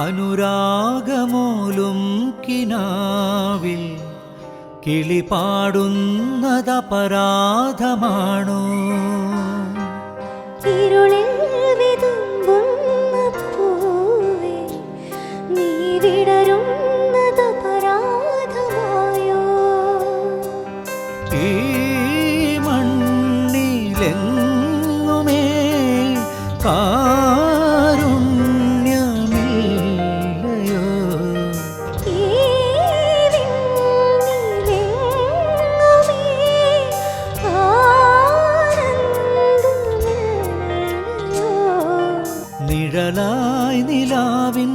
അനുരാഗമൂലും കിനാവിൽ കിളി പാടുന്നതപരാധമാണോ ഇരുളിൽ നിഴലായി നിലാവിൻ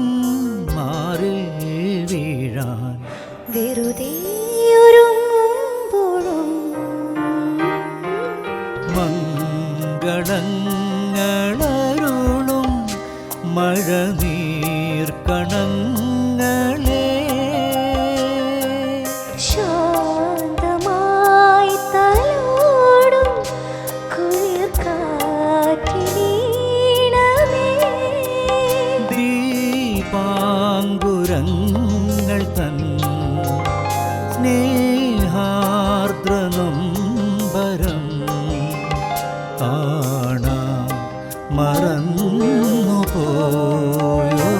മാറിൽ വീഴാൻ. വെറുതെ മഴ മംഗളങ്ങളരുളും മഴനീർക്കണങ്ങളെ ദീപാങ്കുരങ്ങൾ തൻ സ്നേഹാർദ്രനൊമ്പരം ആണ മറന്നു പോയോ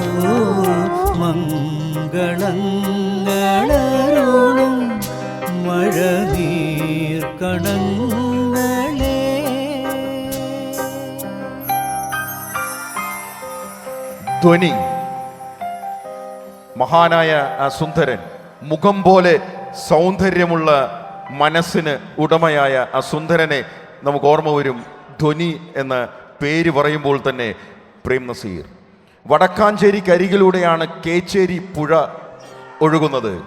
മംഗളങ്ങളരുളും മഴനീർക്കണങ്ങളെ ധ്വനി. മഹാനായ സുന്ദരൻ മുഖം പോലെ സൗന്ദര്യമുള്ള മനസ്സിന് ഉടമയായ ആ സുന്ദരനെ നമുക്ക് ഓർമ്മ വരും. ധ്വനി എന്ന പേര് പറയുമ്പോൾ തന്നെ പ്രേം നസീർ. വടക്കാഞ്ചേരിക്കരികിലൂടെയാണ് കേച്ചേരി പുഴ ഒഴുകുന്നത്.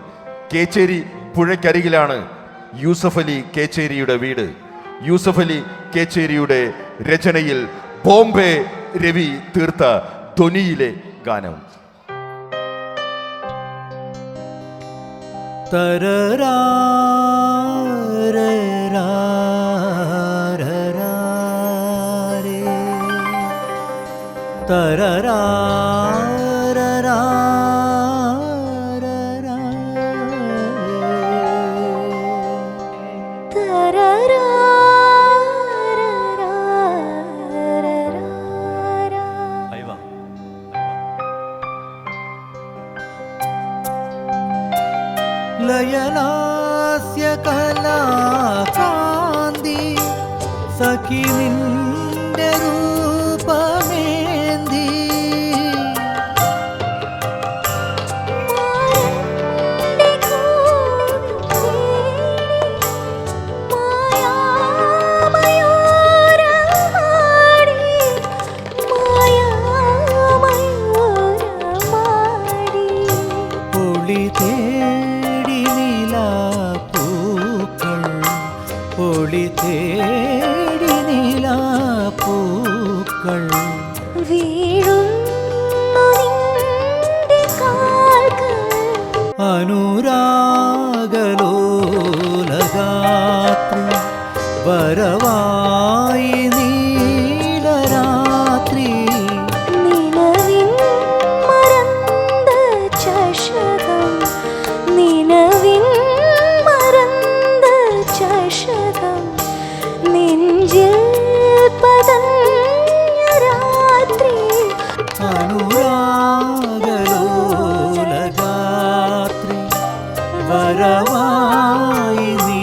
കേച്ചേരി പുഴയ്ക്കരികിലാണ് യൂസഫ് അലി കേച്ചേരിയുടെ വീട്. യൂസഫ് അലി കേച്ചേരിയുടെ രചനയിൽ ബോംബെ രവി തീർത്ത ധ്വനിയിലെ ഗാനം. തരരാരരാരരാരേ. തരരാരരാരരാരേ. ലയലാസ്യ കലാകാന്തി സഖി നിന്റെ തേടി നിലാപ്പൂക്കൾ അനുരാഗലോലഗാത്രി വരവായി ായി